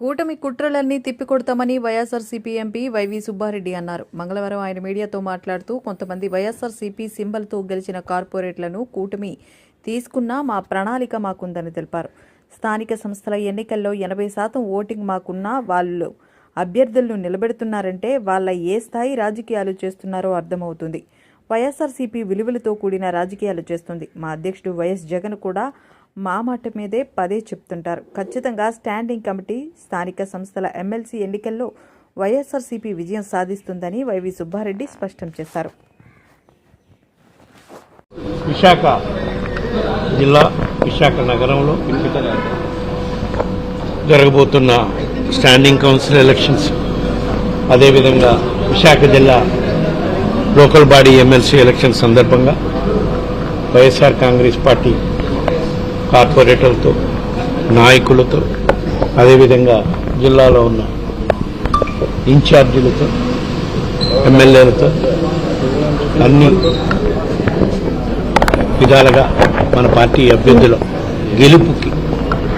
కూటమి కుట్రలన్నీ తిప్పికొడతామని వైఎస్ఆర్సీపీ ఎంపీ వైవి సుబ్బారెడ్డి అన్నారు. మంగళవారం ఆయన మీడియాతో మాట్లాడుతూ కొంతమంది వైఎస్ఆర్సీపీ సింబల్తో గెలిచిన కార్పొరేట్లను కూటమి తీసుకున్నా మా ప్రణాళిక మాకుందని తెలిపారు. స్థానిక సంస్థల ఎన్నికల్లో ఎనభై శాతం ఓటింగ్ మాకున్నా వాళ్ళు అభ్యర్థులను నిలబెడుతున్నారంటే వాళ్ళ ఏ స్థాయి రాజకీయాలు చేస్తున్నారో అర్థమవుతుంది. వైఎస్ఆర్సీపీ విలువలతో కూడిన రాజకీయాలు చేస్తుంది. మా అధ్యక్షుడు వైఎస్ జగన్ కూడా మా మాట మీదే పదే చెప్తుంటారు. ఖచ్చితంగా స్టాండింగ్ కమిటీ స్థానిక సంస్థల ఎమ్మెల్సీ ఎన్నికల్లో వైఎస్ఆర్సీపీ విజయం సాధిస్తుందని వైవి సుబ్బారెడ్డి స్పష్టం చేశారు. విశాఖ జిల్లా విశాఖ నగరంలో జరగబోతున్న స్టాండింగ్ కౌన్సిల్ ఎలక్షన్స్. అదేవిధంగా విశాఖ జిల్లా లోకల్ బాడీ ఎమ్మెల్సీ ఎలక్షన్ సందర్భంగా వైఎస్ఆర్ కాంగ్రెస్ పార్టీ కార్పొరేటర్లతో నాయకులతో అదేవిధంగా జిల్లాలో ఉన్న ఇన్ఛార్జీలతో ఎమ్మెల్యేలతో అన్ని విధాలుగా మన పార్టీ అభ్యర్థుల గెలుపుకి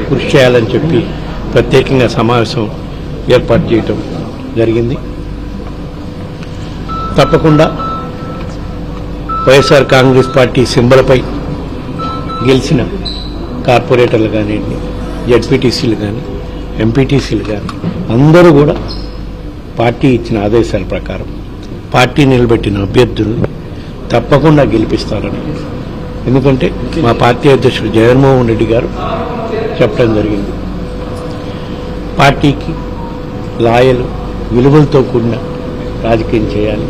కృషి చేయాలని చెప్పి ప్రత్యేకంగా సమావేశం ఏర్పాటు చేయటం జరిగింది. తప్పకుండా వైఎస్ఆర్ కాంగ్రెస్ పార్టీ సింబలపై గెలిచిన కార్పొరేటర్లు కానివ్వండి జడ్పీటీసీలు కానీ ఎంపీటీసీలు కానీ అందరూ కూడా పార్టీ ఇచ్చిన ఆదేశాల ప్రకారం పార్టీ నిలబెట్టిన అభ్యర్థులు తప్పకుండా గెలిపిస్తారని. ఎందుకంటే మా పార్టీ అధ్యక్షుడు జగన్మోహన్ రెడ్డి గారు చెప్పడం జరిగింది. పార్టీకి లాయలు విలువలతో కూడిన రాజకీయం చేయాలి.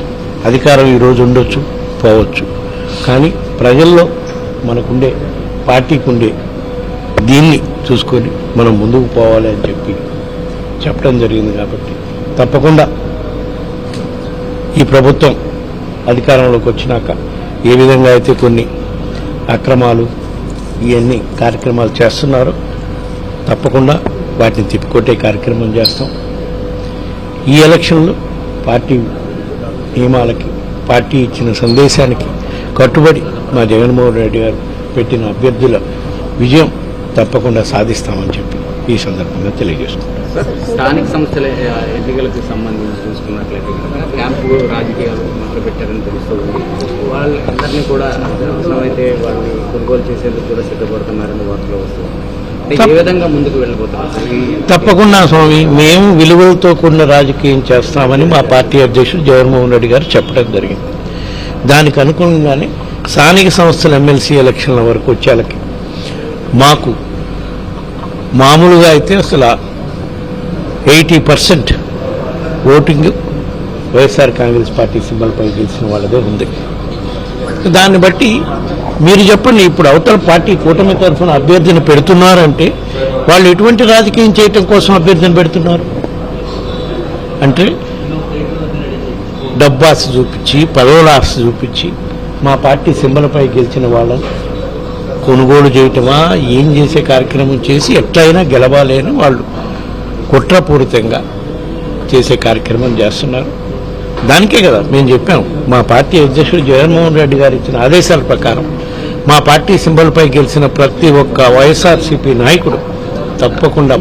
అధికారం ఈరోజు ఉండొచ్చు పోవచ్చు. కానీ ప్రజల్లో మనకుండే పార్టీకి ఉండే దీన్ని చూసుకొని మనం ముందుకు పోవాలి అని చెప్పి చెప్పడం జరిగింది కాబట్టి తప్పకుండా ఈ ప్రభుత్వం అధికారంలోకి వచ్చినాక ఏ విధంగా అయితే కొన్ని అక్రమాలు ఇవన్నీ కార్యక్రమాలు చేస్తున్నారో తప్పకుండా వాటిని తిప్పికొట్టే కార్యక్రమం చేస్తాం. ఈ ఎలక్షన్లో పార్టీ నియమాలకి పార్టీ ఇచ్చిన సందేశానికి కట్టుబడి మా జగన్మోహన్ రెడ్డి గారు పెట్టిన అభ్యర్థుల విజయం తప్పకుండా సాధిస్తామని చెప్పి ఈ సందర్భంగా తెలియజేస్తున్నాం స్థానిక సంస్థల ఆ, ఎన్నికలకు సంబంధించి చూసుకున్నట్లయితే క్యాంపు రాజకీయాలు మొదలుపెట్టారని తెలుస్తుంది. వాళ్ళందరినీ కూడా అవసరమైతే వాళ్ళని కొనుగోలు చేసేందుకు కూడా సిద్ధపడుతున్నారని వార్తలు వస్తుంది అంటే ఏ విధంగా ముందుకు వెళ్ళిపోతారు తప్పకుండా స్వామి మేము విలువలతో కూడిన రాజకీయం చేస్తామని మా పార్టీ అధ్యక్షుడు జగన్మోహన్ రెడ్డి గారు చెప్పడం జరిగింది. దానికి అనుగుణంగానే స్థానిక సంస్థల ఎమ్మెల్సీ ఎలక్షన్ల వరకు వచ్చేలకి మాకు మామూలుగా అయితే అసలు eighty percent voting YSR Congress party సింబల్పై గెలిచిన వాళ్ళదే ఉంది. దాన్ని బట్టి మీరు చెప్పండి ఇప్పుడు అవతల పార్టీ కూటమి తరఫున అభ్యర్థిని పెడుతున్నారంటే వాళ్ళు ఎటువంటి రాజకీయం చేయటం కోసం అభ్యర్థిని పెడుతున్నారు? అంటే డబ్బాస చూపించి పదవుల ఆశ చూపించి మా పార్టీ సింబలపై గెలిచిన వాళ్ళని కొనుగోలు చేయటమా ఏం చేసే కార్యక్రమం చేసి ఎట్లయినా గెలవాలి అని వాళ్ళు కుట్రపూరితంగా చేసే కార్యక్రమం చేస్తున్నారు. దానికే కదా మేము చెప్పాం మా పార్టీ అధ్యక్షుడు జగన్మోహన్ రెడ్డి గారు ఇచ్చిన ఆదేశాల ప్రకారం మా పార్టీ సింబల్పై గెలిచిన ప్రతి ఒక్క వైఎస్ఆర్సీపీ నాయకుడు తప్పకుండా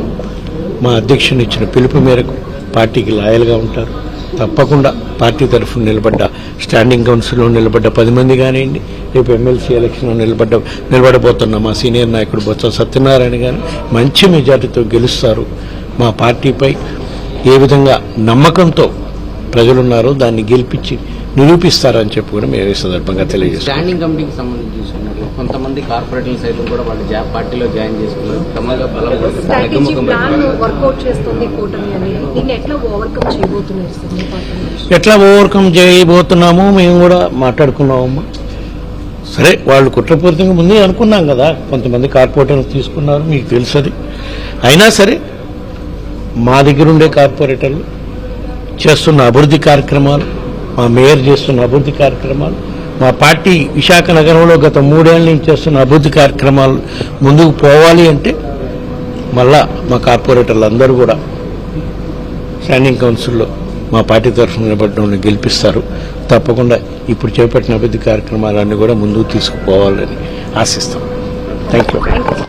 మా అధ్యక్షుని ఇచ్చిన పిలుపు మేరకు పార్టీకి లాయల్గా ఉంటారు. తప్పకుండా పార్టీ తరఫున నిలబడ్డ స్టాండింగ్ కౌన్సిల్లో నిలబడ్డ పది మంది కానివ్వండి రేపు ఎమ్మెల్సీ ఎలక్షన్లో నిలబడ్డ నిలబడబోతున్న మా సీనియర్ నాయకుడు బొత్స సత్యనారాయణ గారు మంచి మెజార్టీతో గెలుస్తారు. మా పార్టీపై ఏ విధంగా నమ్మకంతో ప్రజలున్నారో దాన్ని గెలిపించి నిరూపిస్తారని చెప్పి కూడా మేము ఈ సందర్భంగా తెలియజేస్తాం స్టాండింగ్ కమిటీకి సంబంధించి చూసుకున్నట్లు కొంతమంది కార్పొరేటర్లు సైతం కూడా వాళ్ళు పార్టీలో జాయిన్ చేసుకున్నారు. బలం ఎట్లా ఓవర్కమ్ చేయబోతున్నామో మేము కూడా మాట్లాడుకున్నామమ్మా. సరే వాళ్ళు కుట్రపూరితంగా ముందే అనుకున్నాం కదా. కొంతమంది కార్పొరేటర్లు తీసుకున్నారు మీకు తెలుసు అది అయినా సరే మా దగ్గర ఉండే కార్పొరేటర్లు చేస్తున్న అభివృద్ధి కార్యక్రమాలు మా మేయర్ చేస్తున్న అభివృద్ధి కార్యక్రమాలు మా పార్టీ విశాఖ నగరంలో గత మూడేళ్ళ నుంచి చేస్తున్న అభివృద్ధి కార్యక్రమాలు ముందుకు పోవాలి అంటే మళ్ళా మా కార్పొరేటర్లు అందరూ కూడా స్టాండింగ్ కౌన్సిల్లో మా పార్టీ తరఫున నిలబడడం గెలిపిస్తారు. తప్పకుండా ఇప్పుడు చేపట్టిన అభివృద్ధి కార్యక్రమాలన్నీ కూడా ముందుకు తీసుకుపోవాలని ఆశిస్తాం. Thank you